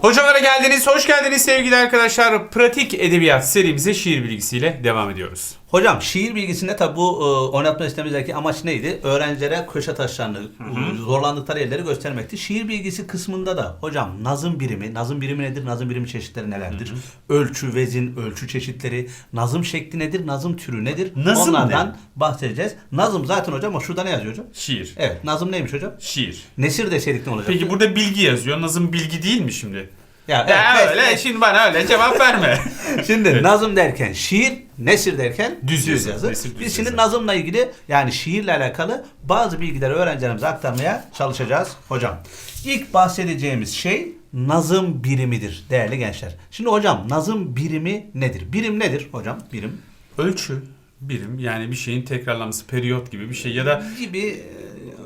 Hocamlara geldiniz, hoş geldiniz sevgili arkadaşlar. Pratik edebiyat serimize şiir bilgisiyle devam ediyoruz. Hocam şiir bilgisinde tabi bu e, oynatma sistemimizdeki amaç neydi? Öğrencilere köşe taşlarını, e, zorlandıkları yerleri göstermekti. Şiir bilgisi kısmında da hocam nazım birimi, nazım birimi nedir? Nazım birimi çeşitleri nelerdir? Ölçü, vezin, ölçü çeşitleri, nazım şekli nedir? Nazım türü nedir? Nazım Onlardan ne? bahsedeceğiz. Nazım zaten hocam o şurada ne yazıyor hocam? Şiir. Evet, nazım neymiş hocam? Şiir. Nesir deseydik ne olacak? Peki burada bilgi yazıyor. Nazım bilgi değil mi şimdi? Ya, Ya evet, öyle, evet. şimdi bana öyle cevap verme. Şimdi nazım derken şiir, nesir derken Düz düz, yazı, yazı. nesir düz Biz şimdi yazı. nazımla ilgili yani şiirle alakalı bazı bilgileri öğrencilerimize aktarmaya çalışacağız hocam. İlk bahsedeceğimiz şey nazım birimidir değerli gençler. Şimdi hocam nazım birimi nedir? Birim nedir hocam? Birim Ölçü, birim yani bir şeyin tekrarlanması, periyot gibi bir şey ya da gibi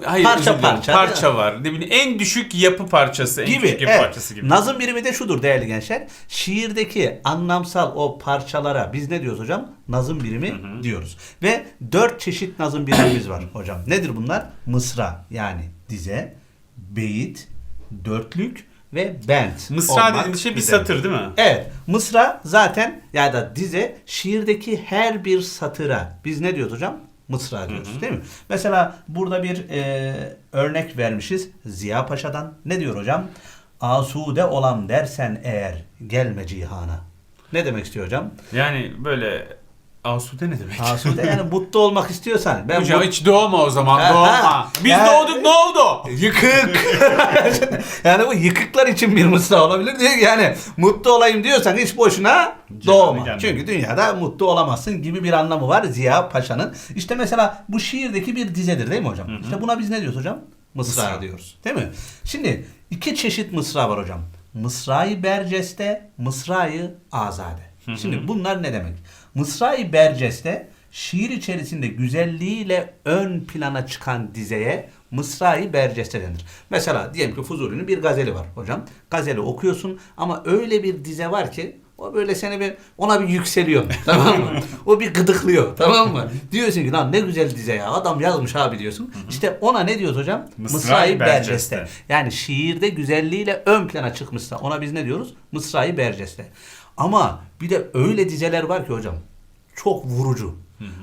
hayır, parça özür dilerim, parça. parça var. Ne bileyim en düşük yapı parçası, en gibi. küçük yapı Evet. parçası gibi. Nazım birimi de şudur değerli gençler. Şiirdeki anlamsal o parçalara biz ne diyoruz hocam? Nazım birimi diyoruz. Ve dört çeşit nazım birimimiz var hocam. Nedir bunlar? Mısra yani dize, beyit, dörtlük ve bent. Mısra dediğimiz şey bir üzere. satır değil mi? Evet. Mısra zaten ya da dize şiirdeki her bir satıra biz ne diyoruz hocam? Mısra diyoruz değil mi? Mesela burada bir e, örnek vermişiz Ziya Paşa'dan. Ne diyor hocam? Asude olam dersen eğer gelme cihana. Ne demek istiyor hocam? Yani böyle asude ne demek? Asude yani mutlu olmak istiyorsan. Ben Hocam mut- hiç doğma o zaman Ha, doğma. ha. Biz Ya- doğduk ne oldu? Yıkık. yani bu yıkıklar için bir mısra olabilir diye yani mutlu olayım diyorsan hiç boşuna doğma. gelme. Çünkü dünyada mutlu olamazsın gibi bir anlamı var Ziya Paşa'nın. İşte mesela bu şiirdeki bir dizedir değil mi hocam? İşte buna biz ne diyoruz hocam? Mısra, Mısra. diyoruz. Değil mi? Şimdi iki çeşit mısra var hocam. Mısra-i Berceste, Mısra-i Azade. Şimdi bunlar ne demek? Mısra-i Berceste şiir içerisinde güzelliğiyle ön plana çıkan dizeye Mısra-i Berceste denir. Mesela diyelim ki Fuzuli'nin bir gazeli var hocam. Gazeli okuyorsun ama öyle bir dize var ki o böyle seni bir ona bir yükseliyor. tamam mı? O bir gıdıklıyor. Tamam mı? Diyorsun ki lan ne güzel dize ya. Adam yazmış abi diyorsun. İşte ona ne diyoruz hocam? Mısra-i. Berceste. Yani şiirde güzelliğiyle ön plana çıkmışsa ona biz ne diyoruz? Mısra-i Berceste. Ama bir de öyle dizeler var ki hocam çok vurucu.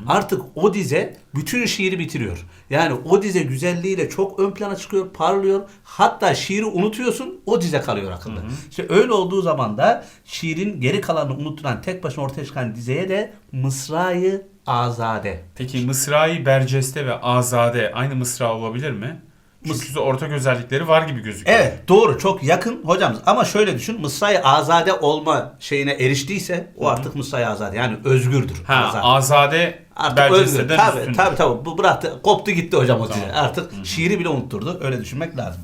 Artık o dize bütün şiiri bitiriyor. Yani o dize güzelliğiyle çok ön plana çıkıyor, parlıyor. Hatta şiiri unutuyorsun, o dize kalıyor akılda. İşte öyle olduğu zaman da şiirin geri kalanını unutturan tek başına ortaya çıkan dizeye de Mısra-i Azade. Peki Mısra-i Berceste ve Azade aynı mısra olabilir mi? Çünkü ortak özellikleri var gibi gözüküyor. Evet doğru çok yakın hocam ama şöyle düşün Mısra-i Azade olma şeyine eriştiyse o artık Mısra-i Azade yani özgürdür. Ha, Azade. Azade Artık özgür. Tabii tabii tabii. Bu bıraktı. Koptu gitti hocam o Tamam. Artık şiiri bile unutturdu. Öyle düşünmek lazım.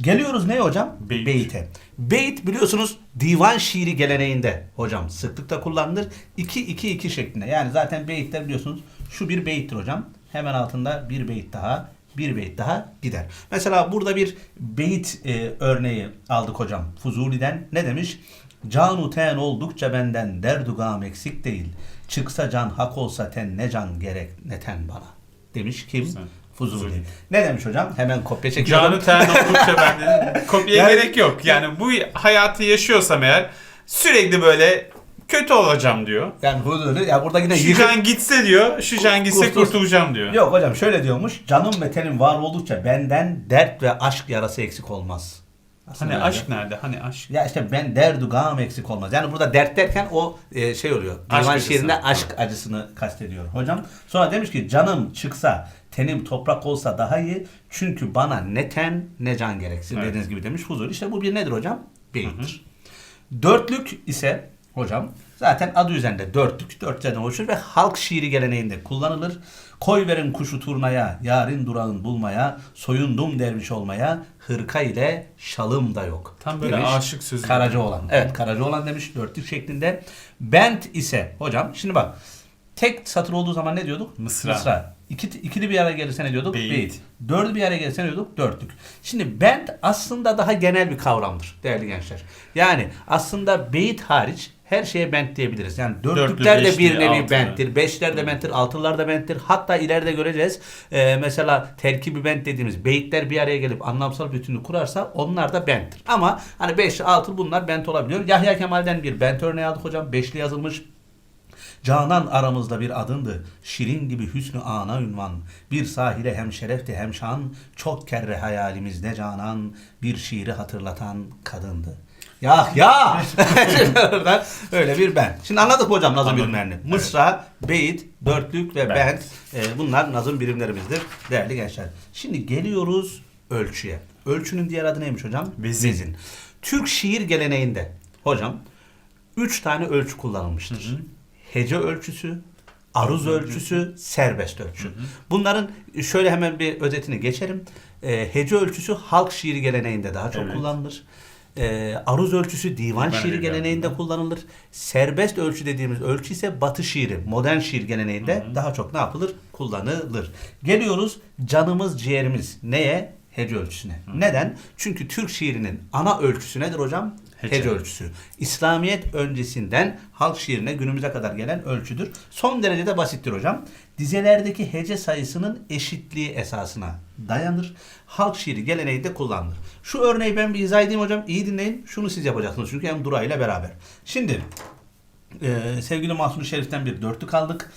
Geliyoruz ne hocam? Beyit. Beyite. Beyit biliyorsunuz divan şiiri geleneğinde hocam sıklıkla kullanılır. 2-2-2 şeklinde. Yani zaten beyitler biliyorsunuz şu bir beyittir hocam. Hemen altında bir beyit daha bir beyit daha gider. Mesela burada bir beyit e, örneği aldık hocam. Fuzuli'den ne demiş? Canu ten oldukça benden derdugam eksik değil. Çıksa can hak olsa ten ne can gerek ne ten bana. Demiş kim? Güzel. Fuzuli. Fuzuli. Ne demiş hocam? Hemen kopya çekiyorum. Canı ten oldukça bende. Kopyaya Yani- gerek yok. Yani bu hayatı yaşıyorsam eğer sürekli böyle kötü olacağım diyor. Yani Fuzuli ya burada yine Şu can gitse diyor, şu can gitse Kurtul- kurtulacağım diyor. Yok hocam şöyle diyormuş. Canım ve tenim var oldukça benden dert ve aşk yarası eksik olmaz. Aslında Hani öyle. aşk nerede? Hani aşk? Ya işte ben derdu gam eksik olmaz. Yani burada dert derken o e, şey oluyor. Aşk Divan acısı. şiirinde aşk acısını kastediyor hocam. Sonra demiş ki canım çıksa tenim toprak olsa daha iyi. Çünkü bana ne ten ne can gereksin Evet. dediğiniz gibi demiş Fuzuli. İşte bu bir nedir hocam? Beyittir. Dörtlük ise hocam zaten adı üzerinde dörtlük. Dörtlerden oluşur ve halk şiiri geleneğinde kullanılır. Koy verin kuşu turnaya, yarın durağın bulmaya, soyundum derviş olmaya, hırka ile şalım da yok. Tam böyle demiş aşık sözü. Karacaoğlan. Evet Karacaoğlan demiş dörtlük şeklinde. Bent ise hocam şimdi bak tek satır olduğu zaman ne diyorduk? Mısra. İki, ikili bir araya gelirse ne diyorduk? Beyit. Beyit. Dördü bir araya gelirse ne diyorduk? Dörtlük. Şimdi bent aslında daha genel bir kavramdır değerli gençler. Yani aslında beyit hariç her şeye bent diyebiliriz. Yani Dörtlü, dörtlükler de bir nevi benttir. Beşler de benttir, altılar da benttir. Hatta ileride göreceğiz. Ee, mesela terkibi bent dediğimiz beyitler bir araya gelip anlamsal bütünlüğü kurarsa onlar da benttir. Ama hani beş, altı bunlar bent olabiliyor. Yahya Kemal'den bir bent örneği aldık hocam. Beşli yazılmış. Canan aramızda bir adındı. Şirin gibi hüsnü ana ünvan. Bir sahile hem şerefti hem şan. Çok kerre hayalimizde canan. Bir şiiri hatırlatan kadındı. Ya ya! Oradan Öyle bir ben. Şimdi anladık mı hocam nazım Anladım. birimlerini? Mısra, beyit, dörtlük ve Bent. E, bunlar nazım birimlerimizdir değerli gençler. Şimdi geliyoruz ölçüye. Ölçünün diğer adı neymiş hocam? Vezin. Türk şiir geleneğinde hocam üç tane ölçü kullanılmıştır. Hece ölçüsü, aruz ölçüsü, serbest ölçü. Bunların şöyle hemen bir özetini geçerim. Ee, hece ölçüsü halk şiiri geleneğinde daha çok kullanılır. Ee, aruz ölçüsü divan Divan şiiri geleneğinde kullanılır. Serbest ölçü dediğimiz ölçü ise batı şiiri, modern şiir geleneğinde daha çok ne yapılır? Kullanılır. Geliyoruz canımız ciğerimiz neye? Hece ölçüsüne. Neden? Çünkü Türk şiirinin ana ölçüsü nedir hocam? Hece. Hece ölçüsü. İslamiyet öncesinden halk şiirine günümüze kadar gelen ölçüdür. Son derece de basittir hocam. Dizelerdeki hece sayısının eşitliği esasına dayanır. Halk şiiri geleneğinde kullanılır. Şu örneği ben bir izah edeyim hocam. İyi dinleyin. Şunu siz yapacaksınız çünkü hem Dura ile beraber. Şimdi e, sevgili Mahsur Şerif'ten bir dörtlük aldık.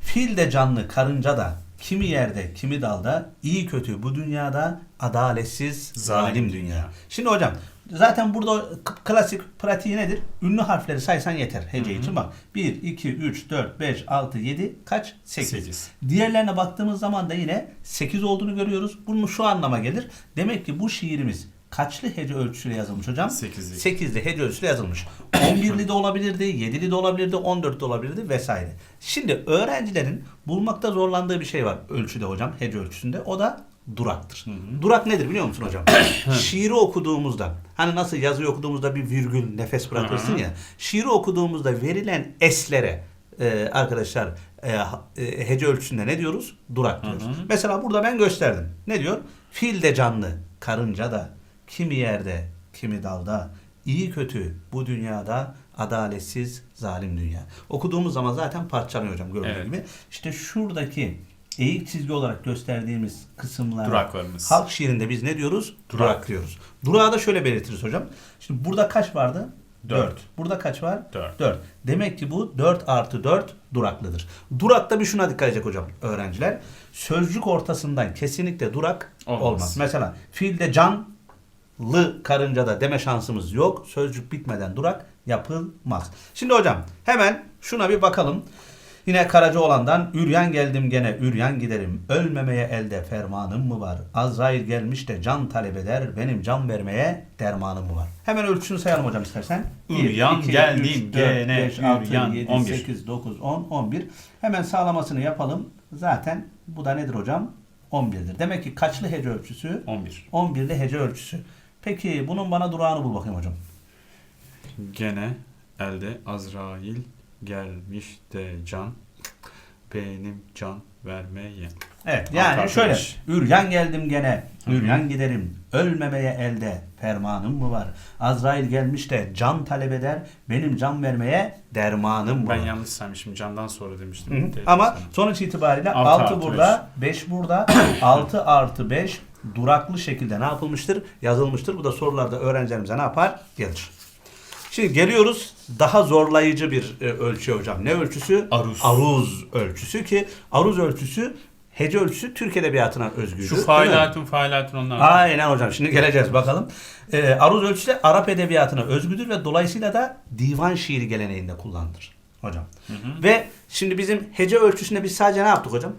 Fil de canlı, karınca da, kimi yerde, kimi dalda, iyi kötü bu dünyada, adaletsiz, zalim, Zalim dünya. dünya. Şimdi hocam zaten burada klasik pratiği nedir? Ünlü harfleri saysan yeter hece için. Bak 1, 2, 3, 4, 5, 6, 7 kaç? 8. Sekiz. Diğerlerine baktığımız zaman da yine 8 olduğunu görüyoruz. Bunun şu anlama gelir. Demek ki bu şiirimiz kaçlı hece ölçüsüyle yazılmış hocam? Sekizli. 8'li hece ölçüsüyle yazılmış. 11'li de olabilirdi, 7'li de olabilirdi, 14'li de olabilirdi vesaire. Şimdi öğrencilerin bulmakta zorlandığı bir şey var ölçüde hocam, hece ölçüsünde. O da duraktır. Durak nedir biliyor musun hocam? Şiiri okuduğumuzda, hani nasıl yazıyı okuduğumuzda bir virgül nefes bırakırsın Hı hı. ya. Şiiri okuduğumuzda verilen eslere e, arkadaşlar e, e, hece ölçüsünde ne diyoruz? Durak diyoruz. Hı hı. Mesela burada ben gösterdim. Ne diyor? Fil de canlı, karınca da, kimi yerde, kimi dalda, iyi kötü bu dünyada adaletsiz zalim dünya. Okuduğumuz zaman zaten parçalanıyor hocam gördüğünüz Evet. gibi. İşte şuradaki eğik çizgi olarak gösterdiğimiz kısımlara Duraklarımız. halk şiirinde biz ne diyoruz? Durak, Durak. diyoruz. Durağı da şöyle belirtiriz hocam. Şimdi burada kaç vardı? Dört. 4. Burada kaç var? Dört. 4. Demek ki bu 4 artı 4 duraklıdır. Durakta bir şuna dikkat edecek hocam öğrenciler. Sözcük ortasından kesinlikle durak olmaz. Olmaz. Mesela fiilde canlı karıncada deme şansımız yok. Sözcük bitmeden durak yapılmaz. Şimdi hocam hemen şuna bir bakalım. Yine Karacaoğlan'dan üryan geldim gene üryan giderim. Ölmemeye elde fermanım mı var? Azrail gelmiş de can talep eder. Benim can vermeye dermanım mı var? Hemen ölçüsünü sayalım hocam istersen. Üryan geldim gene, üryan, 7, 11. 8, 9, 10, 11. Hemen sağlamasını yapalım. Zaten bu da nedir hocam? 11'dir. Demek ki kaçlı hece ölçüsü? 11. 11'li hece ölçüsü. Peki bunun bana durağını bul bakayım hocam. Gene elde Azrail gelmiş de can benim can vermeye. Evet yani artı şöyle üryan geldim gene üryan giderim ölmemeye elde fermanım mı var Azrail gelmiş de can talep eder benim can vermeye dermanım var. Ben yanlış saymışım. Candan sonra demiştim. Hı hı. Ama sana. sonuç itibariyle Altı 6 artı burada 5 burada 6 artı 5 duraklı şekilde ne yapılmıştır? Yazılmıştır. Bu da sorularda öğrencilerimize ne yapar? Gelir. Şimdi geliyoruz daha zorlayıcı bir e, ölçü hocam. Ne ölçüsü? Aruz. Aruz ölçüsü ki aruz ölçüsü hece ölçüsü Türk edebiyatına özgüdür. Şu failatın failatın onlar. Aynen hocam. Şimdi geleceğiz bakalım. Ee, aruz ölçüsü de Arap edebiyatına özgüdür ve dolayısıyla da divan şiiri geleneğinde kullanılır hocam. Ve şimdi bizim hece ölçüsünde biz sadece ne yaptık hocam?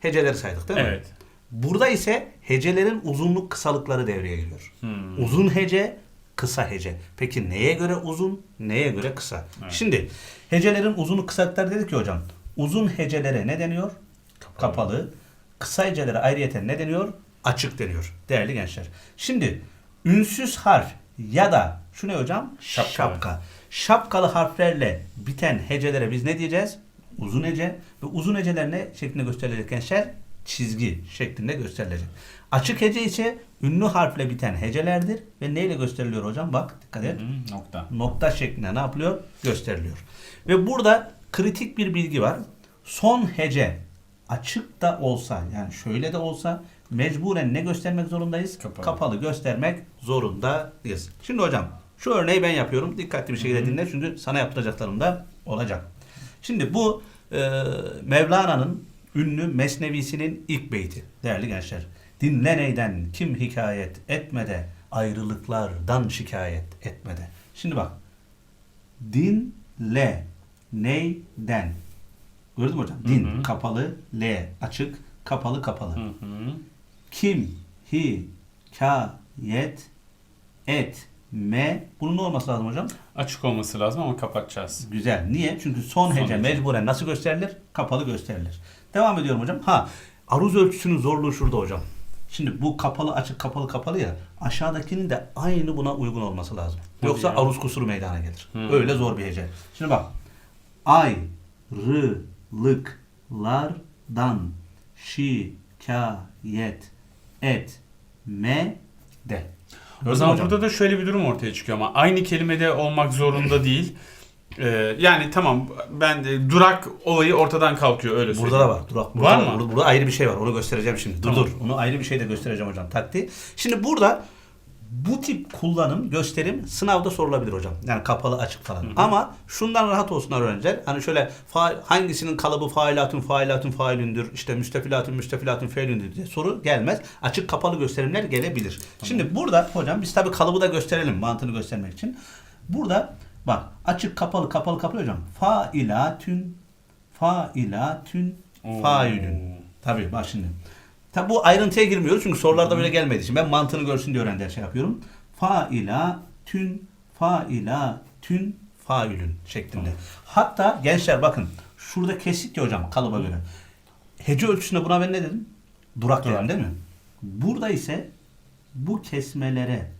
Heceleri saydık değil mi? Evet. Burada ise hecelerin uzunluk kısalıkları devreye giriyor. Hmm. Uzun hece, kısa hece. Peki neye göre uzun, neye göre kısa? Evet. Şimdi hecelerin uzunluk kısalıkları dedik ki hocam. Uzun hecelere ne deniyor? Kapalı. Kısa hecelere ayrıyeten ne deniyor? Açık deniyor değerli gençler. Şimdi ünsüz harf ya da şu ne hocam? Şapkalı. Şapka. Şapkalı harflerle biten hecelere biz ne diyeceğiz? Uzun hece ve uzun heceler ne şeklinde gösterilecek gençler? çizgi şeklinde gösterilecek. Açık hece ise ünlü harfle biten hecelerdir ve neyle gösteriliyor hocam? Bak dikkat et. Hı, nokta. Nokta şeklinde ne yapılıyor? Gösteriliyor. Ve burada kritik bir bilgi var. Son hece açık da olsa yani şöyle de olsa mecburen ne göstermek zorundayız? Kapalı. göstermek zorundayız. Şimdi hocam şu örneği ben yapıyorum. Dikkatli bir şekilde dinle çünkü sana yaptıracaklarım da olacak. Şimdi bu e, Mevlana'nın ünlü Mesnevisinin ilk beyti değerli gençler. Dinle neyden kim hikayet etmede ayrılıklardan şikayet etmede. Şimdi bak dinle neyden Gördün mü hocam? Din Hı hı. kapalı, L açık, kapalı kapalı. Hı hı. Kim, hi, kayet, et, me. Bunun ne olması lazım hocam? Açık olması lazım ama kapatacağız. Güzel. Niye? Çünkü son Son hece hece. mecburen nasıl gösterilir? Kapalı gösterilir. Devam ediyorum hocam. Ha, aruz ölçüsünün zorluğu şurada hocam. Şimdi bu kapalı açık kapalı kapalı ya aşağıdakinin de aynı buna uygun olması lazım. Yoksa ya. aruz kusuru meydana gelir. Hmm. Öyle zor bir hece. Şimdi bak. Ay, rı, lık, lar, dan, şikayet, et, me, de. O zaman burada da şöyle bir durum ortaya çıkıyor ama aynı kelimede olmak zorunda değil. Ee, yani tamam ben de durak olayı ortadan kalkıyor öyle söyleyeyim. Burada da var. Durak. Burada Var mı? Burada, burada ayrı bir şey var. Onu göstereceğim şimdi. Dur Tamam. dur. Onu ayrı bir şey de göstereceğim hocam. Taktiği. Şimdi burada bu tip kullanım, gösterim sınavda sorulabilir hocam. Yani kapalı açık falan. Ama şundan rahat olsunlar öğrenciler. Hani şöyle fa- hangisinin kalıbı failatun failatun failündür, işte müstefilatun müstefilatun feilündür diye soru gelmez. Açık kapalı gösterimler gelebilir. Şimdi burada hocam biz tabii kalıbı da gösterelim mantığını göstermek için. Burada bak açık kapalı kapalı kapalı hocam. Failatün failatün Oo. failün. Tabii bak şimdi. Tabi bu ayrıntıya girmiyoruz çünkü sorularda böyle gelmediği için ben mantığını görsün diye öğrenciler şey yapıyorum. Faila tün faila tün failün şeklinde. Hatta gençler bakın şurada kesik ya hocam kalıba göre. Hece ölçüsünde buna ben ne dedim? Durak dedim Durak. değil mi? Burada ise bu kesmelere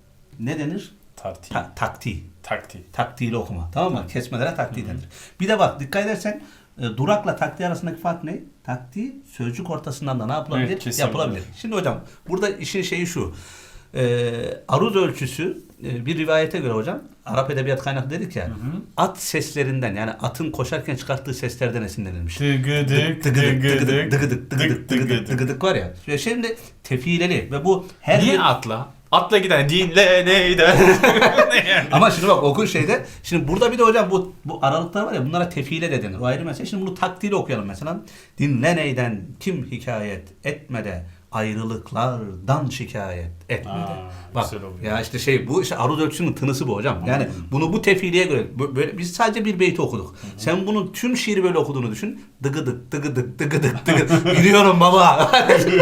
ne denir? Tartih. Ta- takti. Taktiği. Taktiğiyle okuma. Tamam mı? Kesmelere taktiği denir. Bir de bak dikkat edersen e, durakla taktiği arasındaki fark ne? Taktiği sözcük ortasından da ne yapılabilir? Evet, kesinlikle. Yapılabilir. Şimdi hocam burada işin şeyi şu. E, aruz ölçüsü e, bir rivayete göre hocam Arap edebiyat kaynaklı dedik ya at seslerinden yani atın koşarken çıkarttığı seslerden esinlenilmiş. Tıgıdık, Tıgıdık, tıgıdık, tıgıdık, tıgıdık, tıgıdık, var ya. Şimdi tefileli ve bu her Niye bir- atla? Atla gider. Dinle neyden? Yani? Ama şimdi bak okun şeyde. Şimdi burada bir de hocam bu bu aralıklar var ya bunlara tefile de denir. O ayrı mesele. Şimdi bunu taktiğiyle okuyalım mesela. Dinle neyden kim hikayet etmede ayrılıklardan şikayet etmede. Aa, Bak ya işte şey bu işte aruz ölçüsünün tınısı bu hocam. Yani bunu bu tefiliye göre bö- böyle biz sadece bir beyti okuduk. Sen bunun tüm şiiri böyle okuduğunu düşün. Dıgıdık dıgıdık dıgıdık dıgıdık. Biliyorum baba.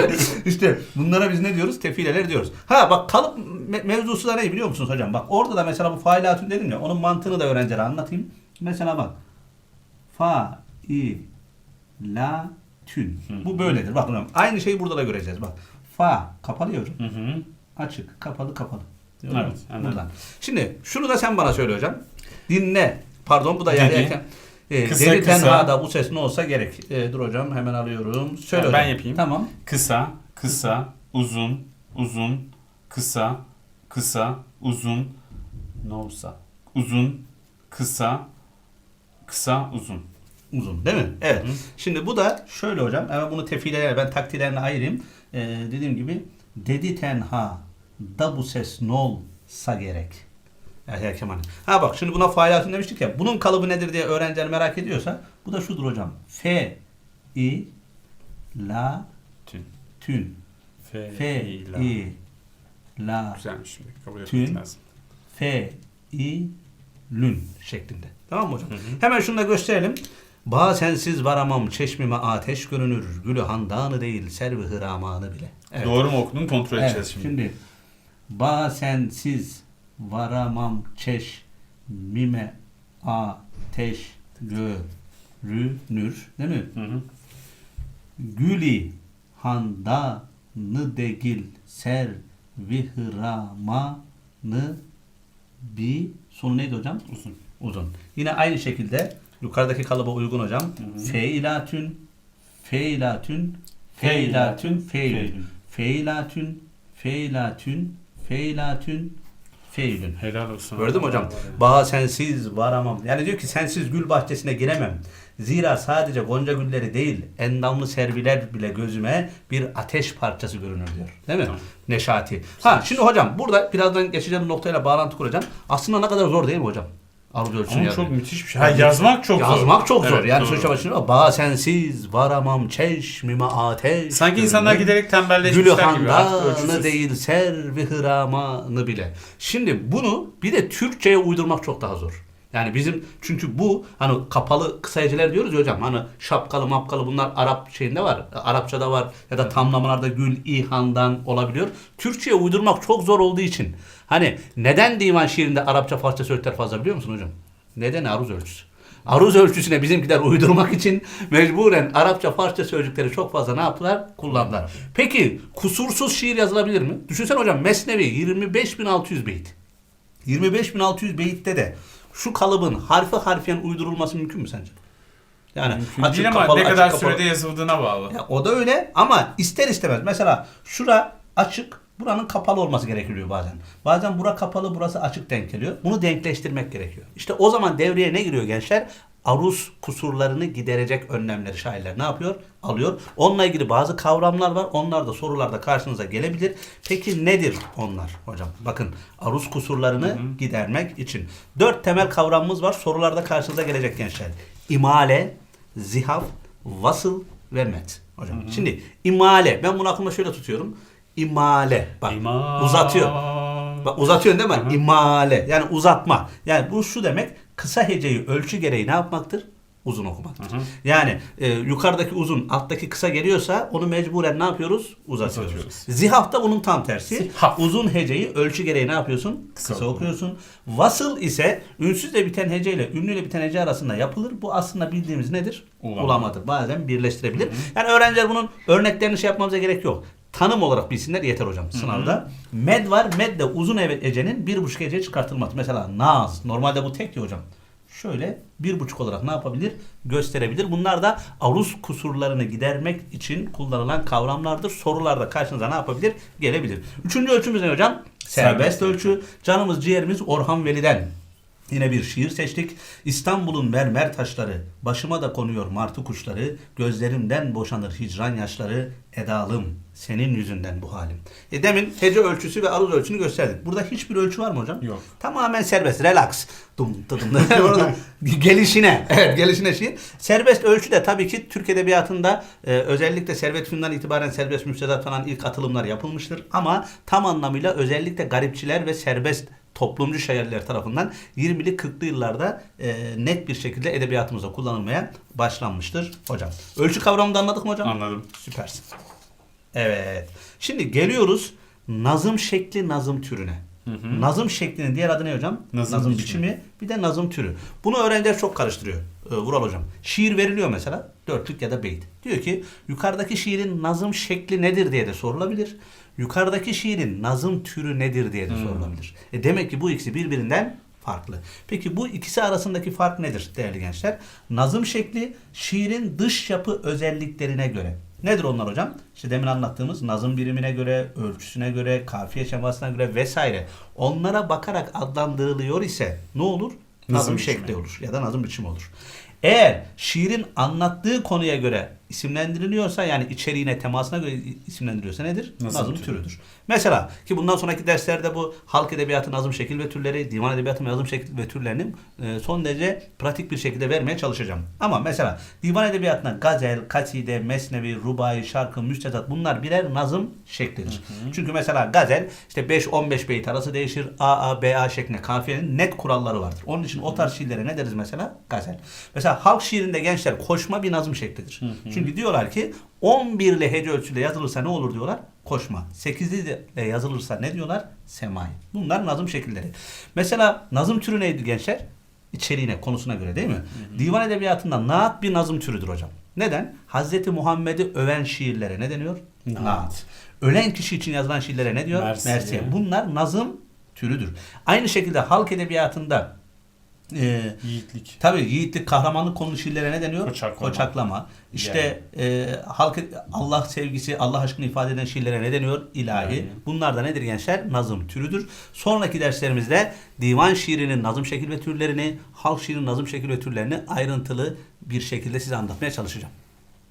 işte bunlara biz ne diyoruz? Tefileler diyoruz. Ha bak kalıp me- mevzusu da ne biliyor musunuz hocam? Bak orada da mesela bu failatün dedim ya onun mantığını da öğrencilere anlatayım. Mesela bak. Fa i la tün. Bu böyledir. Bak hocam aynı şeyi burada da göreceğiz bak. Fa kapalı ya hocam. Hı hı. Açık, kapalı, kapalı. Evet, Değil anladım. Buradan. Şimdi şunu da sen bana söyle hocam. Dinle. Pardon bu da yani erken. E, Kısa dedi kısa. tenhada bu ses ne olsa gerek. E, dur hocam hemen alıyorum. Söyle Ha, hocam. ben yapayım. Tamam. Kısa, kısa, uzun, uzun, kısa, kısa, uzun, ne olsa. Uzun, kısa, kısa, uzun. Uzun değil mi? Evet. Şimdi bu da şöyle hocam. Hemen bunu tefilelerle ben taktilerine ayırayım. E, dediğim gibi dedi tenha da bu ses ne olsa gerek. Yahya Kemal. Ha bak şimdi buna failatın demiştik ya. Bunun kalıbı nedir diye öğrenciler merak ediyorsa bu da şudur hocam. F i la Tün. tün. Fe, F ila. i la Güzelmiş şimdi. Kabul Tün. lazım. F i lün şeklinde. Tamam mı hocam? Hemen şunu da gösterelim. Ba sensiz varamam çeşmime ateş görünür. Gülü handanı değil servi hıramanı bile. Evet. Doğru mu okudun kontrol Evet, edeceğiz şimdi. şimdi. Ba sensiz varamam çeşmime ateş görünür. Değil mi? Hı hı. Güli handanı degil ser vihramanı bi sonu neydi hocam? Uzun. Uzun. Yine aynı şekilde yukarıdaki kalıba uygun hocam. Feilatün feilatün Feylatün, feylün. Feylün. Feylatün, feylatün, feylatün, feylün. Helal olsun. Gördün mü hocam? Bağ sensiz varamam. Yani diyor ki sensiz gül bahçesine giremem. Zira sadece gonca gülleri değil, endamlı serviler bile gözüme bir ateş parçası görünür diyor. Değil mi? Tamam. Neşati. Ha şimdi hocam burada birazdan geçeceğim noktayla bağlantı kuracağım. Aslında ne kadar zor değil mi hocam? Aruz ölçüsünü Ama yazmak. çok müthiş bir şey. Ha, yazmak çok zor. Yazmak çok zor. Evet, yani doğru. sonuçta bağ sensiz varamam çeşmime ateş. Sanki insanlar görünür. giderek tembelleşmişler gibi. Gülühandanı değil servi hıramanı bile. Şimdi bunu bir de Türkçe'ye uydurmak çok daha zor. Yani bizim çünkü bu hani kapalı kısa heceler diyoruz ya hocam hani şapkalı mapkalı bunlar Arap şeyinde var. Arapçada var ya da tamlamalarda gül ihandan olabiliyor. Türkçe'ye uydurmak çok zor olduğu için hani neden divan şiirinde Arapça Farsça sözcükler fazla biliyor musun hocam? Neden aruz ölçüsü? Aruz ölçüsüne bizimkiler uydurmak için mecburen Arapça, Farsça sözcükleri çok fazla ne yaptılar? Kullandılar. Peki kusursuz şiir yazılabilir mi? Düşünsene hocam Mesnevi 25.600 beyt. 25.600 beytte de şu kalıbın harfi harfiyen uydurulması mümkün mü sence? Yani Mümkün açık değil ama kapalı, ne açık kadar kapalı. sürede yazıldığına bağlı. Ya o da öyle ama ister istemez. Mesela şura açık, buranın kapalı olması gerekiyor bazen. Bazen bura kapalı, burası açık denk geliyor. Bunu denkleştirmek gerekiyor. İşte o zaman devreye ne giriyor gençler? Aruz kusurlarını giderecek önlemleri şairler ne yapıyor? Alıyor. Onunla ilgili bazı kavramlar var. Onlar da sorularda karşınıza gelebilir. Peki nedir onlar hocam? Bakın aruz kusurlarını gidermek için. Dört temel kavramımız var. Sorularda karşınıza gelecek gençler. İmale, zihaf, vasıl ve met. Hocam. Şimdi imale. Ben bunu aklımda şöyle tutuyorum. İmale. Bak İmam. uzatıyor. Bak uzatıyorsun değil mi? İmale. Yani uzatma. Yani bu şu demek kısa heceyi ölçü gereği ne yapmaktır? Uzun okumaktır. Hı hı. Yani e, yukarıdaki uzun, alttaki kısa geliyorsa onu mecburen ne yapıyoruz? Uzatıyoruz. Uzatıyoruz. Zihaf da bunun tam tersi. Zihaf. Uzun heceyi ölçü gereği ne yapıyorsun? Kısa Kısa, okuyorsun. Vasıl ise ünsüzle biten hece ile ünlüyle biten hece arasında yapılır. Bu aslında bildiğimiz nedir? Ulama. Ulamadır. Bazen birleştirebilir. Yani öğrenciler bunun örneklerini şey yapmamıza gerek yok. Tanım olarak bilsinler yeter hocam sınavda. Med var. Med de uzun evet ecenin bir buçuk heceye çıkartılması. Mesela naz. Normalde bu tek ya hocam. Şöyle bir buçuk olarak ne yapabilir? Gösterebilir. Bunlar da aruz kusurlarını gidermek için kullanılan kavramlardır. Sorularda karşınıza ne yapabilir? Gelebilir. Üçüncü ölçümüz ne hocam? Serbest Serbest ölçü. Canımız ciğerimiz Orhan Veli'den. Yine bir şiir seçtik. İstanbul'un mermer taşları, başıma da konuyor martı kuşları, gözlerimden boşanır hicran yaşları, edalım senin yüzünden bu halim. E demin hece ölçüsü ve aruz ölçüsünü gösterdik. Burada hiçbir ölçü var mı hocam? Yok. Tamamen serbest, relax. Dum dım dım. Orada gelişine, evet gelişine şiir. Serbest ölçü de tabii ki Türk Edebiyatı'nda e, özellikle Servet Fünun'dan itibaren serbest müfredat falan ilk atılımlar yapılmıştır. Ama tam anlamıyla özellikle garipçiler ve serbest toplumcu şairler tarafından 20'li 40'lı yıllarda e, net bir şekilde edebiyatımızda kullanılmaya başlanmıştır hocam. Ölçü kavramını da anladık mı hocam? Anladım. Süpersin. Evet. Şimdi geliyoruz nazım şekli nazım türüne. Nazım şeklinin diğer adı ne hocam? Nazım biçimi. biçimi. Bir de nazım türü. Bunu öğrenciler çok karıştırıyor. Ee, Vural hocam. Şiir veriliyor mesela. Dörtlük ya da beyt. Diyor ki yukarıdaki şiirin nazım şekli nedir diye de sorulabilir. Yukarıdaki şiirin nazım türü nedir diye de sorulabilir. E demek ki bu ikisi birbirinden farklı. Peki bu ikisi arasındaki fark nedir değerli gençler? Nazım şekli şiirin dış yapı özelliklerine göre. Nedir onlar hocam? İşte demin anlattığımız nazım birimine göre, ölçüsüne göre, kafiye şemasına göre vesaire. Onlara bakarak adlandırılıyor ise ne olur? Nazım, Nazım şekli olur ya da nazım biçimi olur. Eğer şiirin anlattığı konuya göre isimlendiriliyorsa yani içeriğine, temasına göre isimlendiriliyorsa nedir? Nazım Nazım, türü. türüdür. Mesela ki bundan sonraki derslerde bu halk edebiyatı nazım şekil ve türleri, divan edebiyatı nazım şekil ve türlerini e, son derece pratik bir şekilde vermeye çalışacağım. Ama mesela divan edebiyatına gazel, kaside, mesnevi, rubai, şarkı, müstezat bunlar birer nazım şeklidir. Çünkü mesela gazel işte 5-15 beyt arası değişir. A, A, B, A şeklinde kafiyenin net kuralları vardır. Onun için o tarz şiirlere ne deriz mesela? Gazel. Mesela halk şiirinde gençler koşma bir nazım şeklidir. Çünkü diyorlar ki 11 ile hece ölçüyle yazılırsa ne olur diyorlar? Koşma. 8 ile yazılırsa ne diyorlar? Semai. Bunlar nazım şekilleri. Mesela nazım türü neydi gençler? İçeriğine, konusuna göre değil mi? Divan edebiyatında naat bir nazım türüdür hocam. Neden? Hazreti Muhammed'i öven şiirlere ne deniyor? Naat. Naat. Ölen kişi için yazılan şiirlere ne diyor? Mersiye. Mersiye. Bunlar nazım türüdür. Aynı şekilde halk edebiyatında e, Yiğitlik. Tabii yiğitlik, kahramanlık konulu şiirlere ne deniyor? Koçaklama. Koçaklama. İşte e, halk Allah sevgisi, Allah aşkını ifade eden şiirlere ne deniyor? İlahi. İlahi. Bunlar da nedir gençler? Nazım türüdür. Sonraki derslerimizde divan şiirinin nazım şekil ve türlerini, halk şiirinin nazım şekil ve türlerini ayrıntılı bir şekilde size anlatmaya çalışacağım.